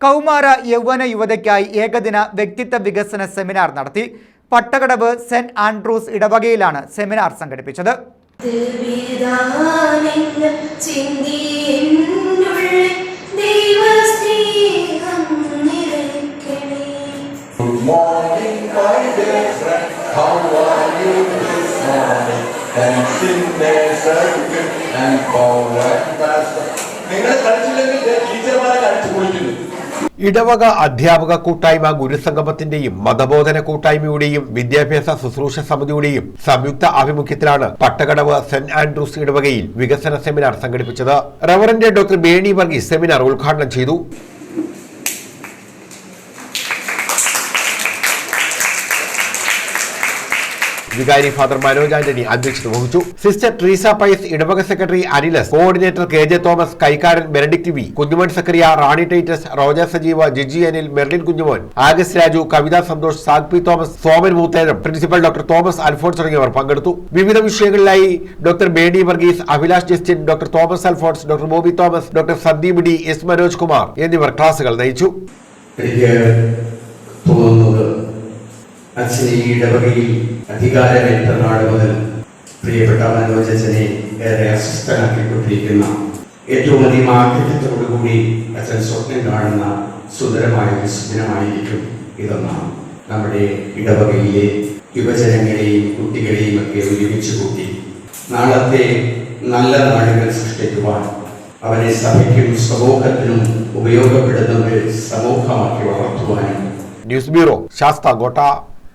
കൗമാര യൗവന യുവതയ്ക്കായി ഏകദിന വ്യക്തിത്വ വികസന സെമിനാർ നടത്തി പട്ടകടവ് സെന്റ് ആൻഡ്രൂസ് ഇടവകയിലാണ് സെമിനാർ സംഘടിപ്പിച്ചത്. നിങ്ങൾ കളിച്ചില്ലെങ്കിൽ പൊളിക്കുന്നു ഇടവക അധ്യാപക കൂട്ടായ്മ ഗുരുസംഗമത്തിന്റെയും മതബോധന കൂട്ടായ്മയുടെയും വിദ്യാഭ്യാസ ശുശ്രൂഷ സമിതിയുടെയും സംയുക്ത ആഭിമുഖ്യത്തിലാണ് പട്ടകടവ് സെന്റ് ആൻഡ്രൂസ് ഇടവകയിൽ വികസന സെമിനാർ സംഘടിപ്പിച്ചത്. Reverend doctor Berny Varghese seminar ഉദ്ഘാടനം ചെയ്തു. വികാരി ഫാദർ മനോജ് ആന്റണി അധ്യക്ഷത വഹിച്ചു. സിസ്റ്റർ ട്രീസ പൈസ് ഇടവക secretary അനിലസ് coordinator K J Thomas കൈക്കാരൻ Benedict V Kunjumon Zachariah Rani Titus Roja Sajeeva Jiji Anil Merlin Kunjumon ആഗസ് Raju Kavitha Santhosh zag P Thomas Soman Mootheram principal doctor Thomas Alphonse തുടങ്ങിയവർ പങ്കെടുത്തു. വിവിധ വിഷയങ്ങളിലായി doctor Berny Varghese Abhilash Justin doctor Thomas Alphonse doctor Bobby Thomas doctor Sandeep D S Manoj Kumar എന്നിവർ ക്ലാസുകൾ നയിച്ചു. അച്ഛൻ ഈ ഇടവകയിൽ അധികാരമേറ്റ നാട് മുതൽ പ്രിയപ്പെട്ട മനോജനെ അച്ഛനെ ഏറെ അസ്വസ്ഥനാക്കിക്കൊണ്ടിരിക്കുന്ന ഏറ്റവും അധികം ആഗ്രഹത്തോടുകൂടി അച്ഛൻ സ്വപ്നം കാണുന്ന സുന്ദരമായ ഒരു സ്വപ്നമായിരിക്കും ഇതെന്നാണ്. നമ്മുടെ ഇടവകയിലെ യുവജനങ്ങളെയും കുട്ടികളെയും ഒക്കെ ഒരുമിച്ച് കൂട്ടി നാളത്തെ നല്ല നാടുകൾ സൃഷ്ടിക്കുവാൻ അവനെ സഭയ്ക്കും സമൂഹത്തിനും ഉപയോഗപ്പെടുന്ന ഒരു സമൂഹമാക്കി വളർത്തുവാനും ന്യൂസ് ബ്യൂറോ ശാസ്ത ഗോട്ട